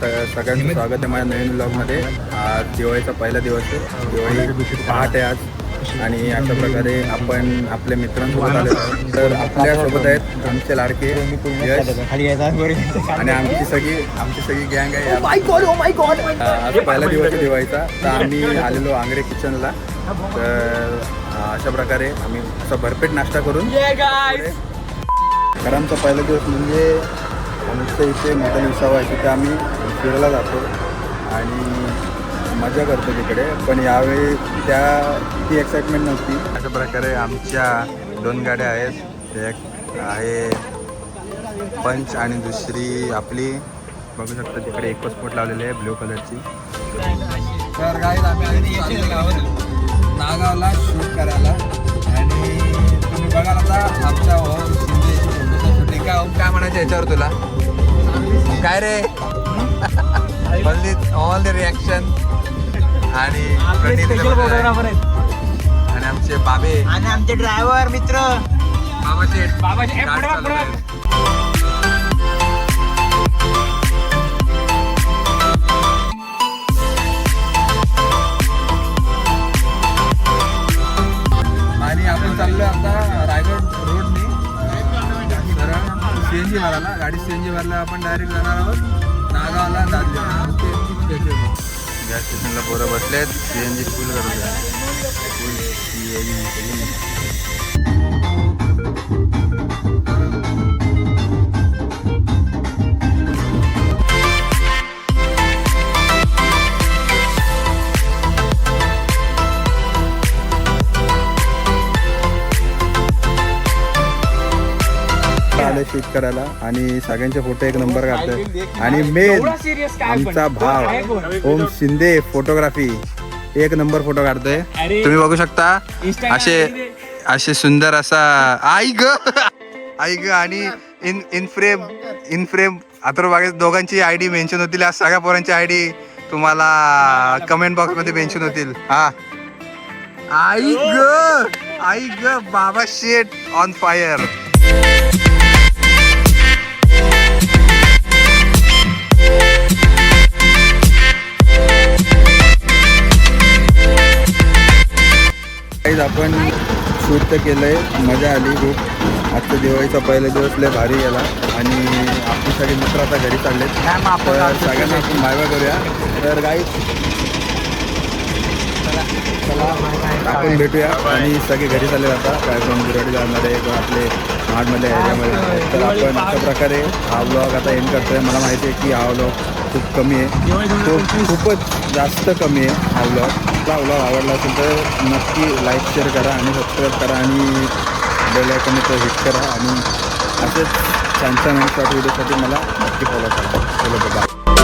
सगळ्यांचं स्वागत आहे माझ्या नवीन ब्लॉगमध्ये आज दिवाळीचा पहिला दिवस आहे. दिवाळी पहाट आहे आज. आणि अशा प्रकारे आपण आपल्या मित्रांसोबत आलो. आहोत. तर आपल्यासोबत आहेत आमचे लाडके यश आणि आमची सगळी आमची सगळी गँग आहे. अं, आज पहिला दिवस आहे दिवाळीचा. तर आम्ही आलेलो आंगडे किचनला तर अशा प्रकारे आम्ही असा भरपेट नाश्ता करून आमचा पहिला दिवस म्हणजे आमच्या इथे मोठा विसावा आहे. तिथे आम्ही फिरायला जातो आणि मजा करतो तिकडे. पण यावेळी त्या ती एक्साइटमेंट नव्हती. अशा प्रकारे आमच्या दोन गाड्या आहेत. एक आहे पंच आणि दुसरी आपली. बघू शकता तिकडे एकच स्पोट लावलेली आहे ब्ल्यू कलरची तर काय आम्ही नागावला शूट करायला. आणि तुम्ही बघाल आता आमच्या शूटिंग म्हणजे काय म्हणायचं याच्यावर तुला? काय रे? ऑल द रिॲक्शन आणि. आणि आमचे बाबे. आणि आमचे ड्रायव्हर मित्र. बाबा शेठ सी एन भरायला गाडी सी एन जी भरला आपण डायरेक्ट जाणार आहोत. नागावला दादले गॅस स्टेशनला पोरं बसलेत. सी एन जी फुल करून द्या. फुल सी एन जी आले शूट करायला आणि सगळ्यांचे फोटो एक नंबर काढतात. आणि मेन आमचा भाव. ओम शिंदे फोटोग्राफी. एक नंबर फोटो काढतोय. तुम्ही बघू शकता असे असे सुंदर असा आई ग. आई ग आणि in in frame in frame Atharva Bage दोघांची आय डी मेन्शन होतील आज सगळ्या पोरांची आय डी तुम्हाला कमेंट बॉक्समध्ये मेन्शन होतील. हा. आई ग! आई ग बाबा शेट ऑन फायर काहीच आपण शूट तर केलंय. मजा आली खूप. आजचा दिवाळीचा पहिला दिवस लय भारी गेला. आणि आपली सगळे मित्र आता घरी चाललेत. तर सगळ्यांना आपण बाय बाय करूया. तर काही आपण भेटूया. आणि सगळे घरी चालले आता. काय कोण गुराडी जाणारे कोण आपले माडमधल्या एरियामध्ये तर आपण अशा प्रकारे हा ब्लॉग आता एंड करतोय. मला माहिती आहे की हा ब्लॉग खूप कमी आहे. खूप खूपच जास्त कमी आहे. आवला. ब्लॉग आवला आवडला असेल तर नक्की लाईक शेअर करा आणि सबस्क्राईब करा आणि बेल आयकॉनचं हिट करा आणि असेच छान छान शॉर्ट व्हिडिओसाठी मला नक्की फॉलो करा.